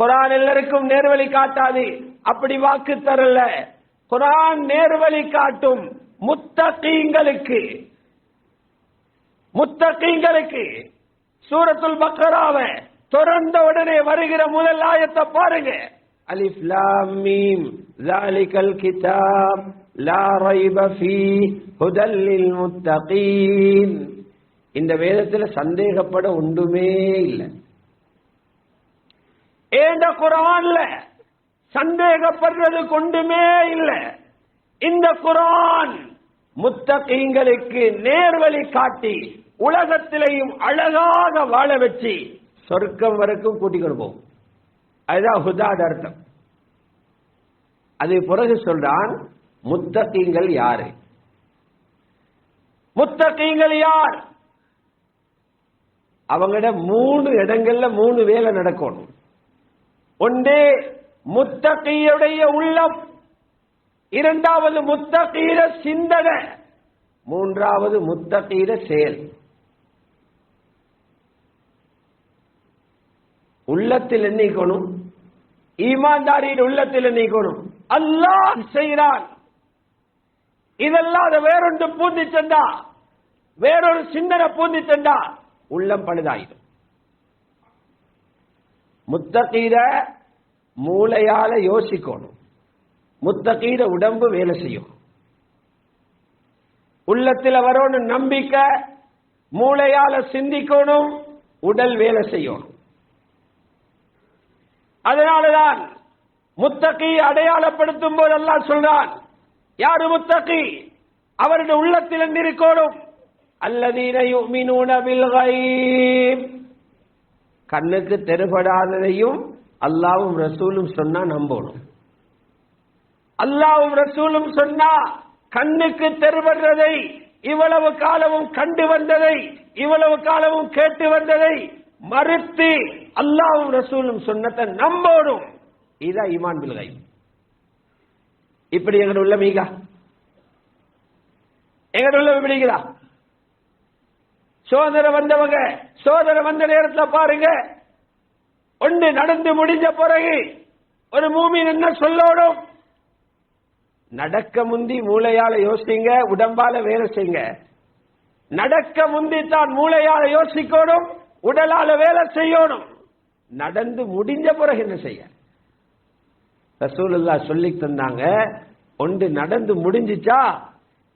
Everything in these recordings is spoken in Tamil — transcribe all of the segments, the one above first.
குரான் எல்லாருக்கும் நேர்வழி காட்டாது அப்படி வாக்கு தரல குரான் நேர்வழி காட்டும் முத்தகீங்களுக்கு முத்தகீங்களுக்கு சூரத்துல் பக்கராவை திறந்த உடனே வருகிற முதல் ஆயத்தை பாருங்க அலிஃப் லாம் மீம் ذلك الكتاب لا ريب فيه هدى للمتقين இந்த வேதத்துல சந்தேகப்பட ஒன்றுமே இல்லை ஏண்ட குரான்ல சந்தேகப்படுறது கொண்டுமே இல்லை. இந்த குரான் முத்தகீங்களுக்கு நேர்வழி காட்டி உலகத்திலையும் அழகாக வாழ வச்சு சொர்க்கம் வரைக்கும் கூட்டிக் கொடுப்போம் அதுதான் ஹுதாட அர்த்தம். அது பிறகு சொல்றான் முத்தகீங்கள் யாரு? முத்தகீங்கள் யார்? அவங்கட மூணு இடங்கள்ல மூணு வேலை நடக்கணும். ஒன்று முத்தகையுடைய உள்ளம் இரண்டாவது முத்தகீர சிந்தனை மூன்றாவது முத்தகீர செயல். உள்ளத்தில் எண்ணிக்கணும் ஈமான்தாரியின் உள்ளத்தில் எண்ணிக்கணும். அல்லாஹ் செய்கிறான். இதெல்லாம் அதை வேறொன்று பூந்தி சென்றா வேறொரு சிந்தனை பூந்தி சென்றா உள்ளம் பழுதாயிடும். முத்தகீர மூளையால யோசிக்கணும். முத்தகீர உடம்பு வேலை செய்யும். உள்ளத்தில் வரணும் நம்பிக்கை மூளையால சிந்திக்கணும் உடல் வேலை செய்யணும் அதனாலதான் முத்தகி அடையாளப்படுத்தும் போது சொல்றான் யாரு முத்தகி? அவருடைய உள்ளத்தில் இருக்கணும். அல்லதீன யுமினூன பில் கண்ணுக்கு தெருபடாததையும் அல்லாவும் ரசூலும் சொன்னா நம்பணும். அல்லாவும் ரசூலும் சொன்னா கண்ணுக்கு தெருபடுறதை இவ்வளவு காலமும் கண்டு வந்ததை இவ்வளவு காலமும் கேட்டு வந்ததை மறுத்து அல்லாவும் ரசூலும் சொன்னதை நம்பணும். இதான் ஈமான் பில்கை இப்படி எங்கட உள்ள மீகா எங்க உள்ள இப்படிங்களா சோதனை வந்தவங்க சோதனை வந்த நேரத்தில் பாருங்க. ஒன்று நடந்து முடிஞ்ச பிறகு ஒரு மூமின் என்ன சொல்லணும்? நடக்க முந்தி மூளையால யோசிங்க உடம்பால வேலை செய்யுங்க. நடக்க முந்தி தான் மூளையால யோசிக்கணும் உடலால வேலை செய்யணும். நடந்து முடிஞ்ச பிறகு என்ன செய்ய? ரசூலுல்லா சொல்லி தந்தாங்க ஒன்று நடந்து முடிஞ்சிச்சா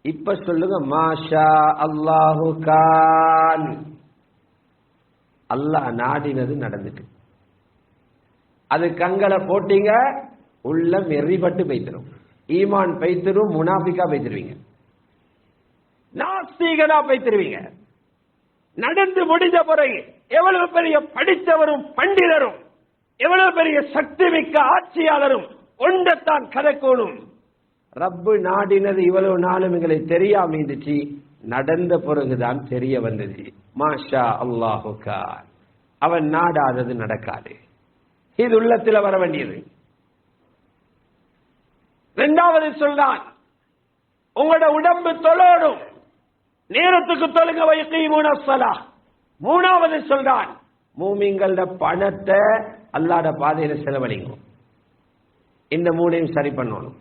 இப்ப சொல்லுங்க மாஷா அல்லாஹு கான். அல்லாஹ் நாடினது நடந்துட்டு. அது கங்களை போட்டீங்க உள்ளம் எரிபட்டு பைத்திரும் ஈமான் பைத்திரும் முனாபிக்கா பைத்திருவீங்க நாஸ்தீகனா பைத்திருவீங்க நடந்து முடிஞ்ச பிறகு எவ்வளவு பெரிய படித்தவரும் பண்டிதரும் எவ்வளவு பெரிய சக்தி மிக்க ஆட்சியாளரும் ஒன்றத்தான் கதைக்கோணும். ரப்பு நாடினது இவ்வளவு நாளும் எங்களை தெரியாம இருந்துச்சு. நடந்த பிறகுதான் தெரிய வந்தது. மாஷா அல்லாஹு அவன் நாடாதது நடக்காது. இது உள்ளத்துல வர வேண்டியது. இரண்டாவது சொல்றான் உங்களோட உடம்பு தொழோடும் நேரத்துக்கு தொழுங்க வைக்கி மூணசலா மூணாவது சொல்றான் மூமிங்களோட பணத்தை அல்லாட பாதையில செலவழிங்க. இந்த மூணையும் சரி பண்ணணும்.